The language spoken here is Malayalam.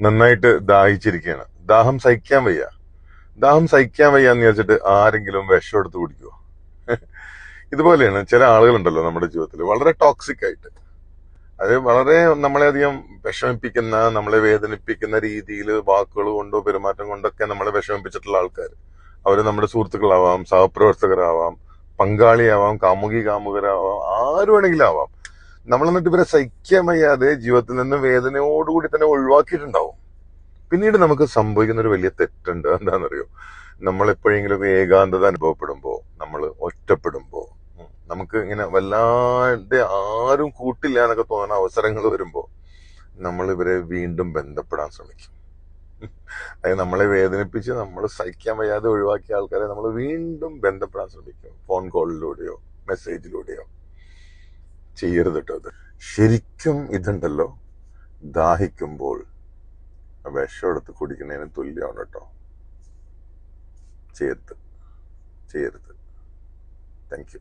നന്നായിട്ട് ദാഹിച്ചിരിക്കുകയാണ് ദാഹം സഹിക്കാൻ വയ്യ. ദാഹം സഹിക്കാൻ വയ്യ എന്ന് ആരെങ്കിലും വിഷം എടുത്ത് കുടിക്കുമോ ഇതുപോലെയാണ് ചില ആളുകളുണ്ടല്ലോ നമ്മുടെ ജീവിതത്തിൽ വളരെ ടോക്സിക് ആയിട്ട്. അത് വളരെ നമ്മളെ അധികം വിഷമിപ്പിക്കുന്ന നമ്മളെ വേദനിപ്പിക്കുന്ന രീതിയിൽ വാക്കുകൾ കൊണ്ടോ പെരുമാറ്റം കൊണ്ടൊക്കെ നമ്മളെ വിഷമിപ്പിച്ചിട്ടുള്ള ആൾക്കാർ അവർ നമ്മുടെ സുഹൃത്തുക്കളാവാം സഹപ്രവർത്തകരാവാം പങ്കാളിയാവാം കാമുകി കാമുകരാവാം ആര് ആവാം. നമ്മൾ എന്നിട്ട് ഇവരെ സഹിക്കാൻ വയ്യാതെ ജീവിതത്തിൽ നിന്ന് വേദനയോടുകൂടി തന്നെ ഒഴിവാക്കിയിട്ടുണ്ടാവും. പിന്നീട് നമുക്ക് സംഭവിക്കുന്ന ഒരു വലിയ തെറ്റുണ്ട്. എന്താണെന്നറിയോ? നമ്മൾ എപ്പോഴെങ്കിലും ഏകാന്തത അനുഭവപ്പെടുമ്പോൾ നമ്മൾ ഒറ്റപ്പെടുമ്പോൾ നമുക്ക് ഇങ്ങനെ വല്ലാണ്ട് ആരും കൂട്ടില്ല എന്നൊക്കെ തോന്നുന്ന അവസരങ്ങൾ വരുമ്പോൾ നമ്മൾ ഇവരെ വീണ്ടും ബന്ധപ്പെടാൻ ശ്രമിക്കും. അതായത് നമ്മളെ വേദനിപ്പിച്ച് നമ്മൾ സഹിക്കാൻ വയ്യാതെ ഒഴിവാക്കിയ ആൾക്കാരെ നമ്മൾ വീണ്ടും ബന്ധപ്പെടാൻ ശ്രമിക്കും. ഫോൺ കോളിലൂടെയോ മെസ്സേജിലൂടെയോ. ചെയ്യരുത് കേട്ടോ അത്. ശരിക്കും ഇതുണ്ടല്ലോ ദാഹിക്കുമ്പോൾ വിഷം എടുത്ത് കുടിക്കുന്നതിന് തുല്യമാണ് കേട്ടോ ചെയ്യരുത്. ചെയ്യരുത്. Thank you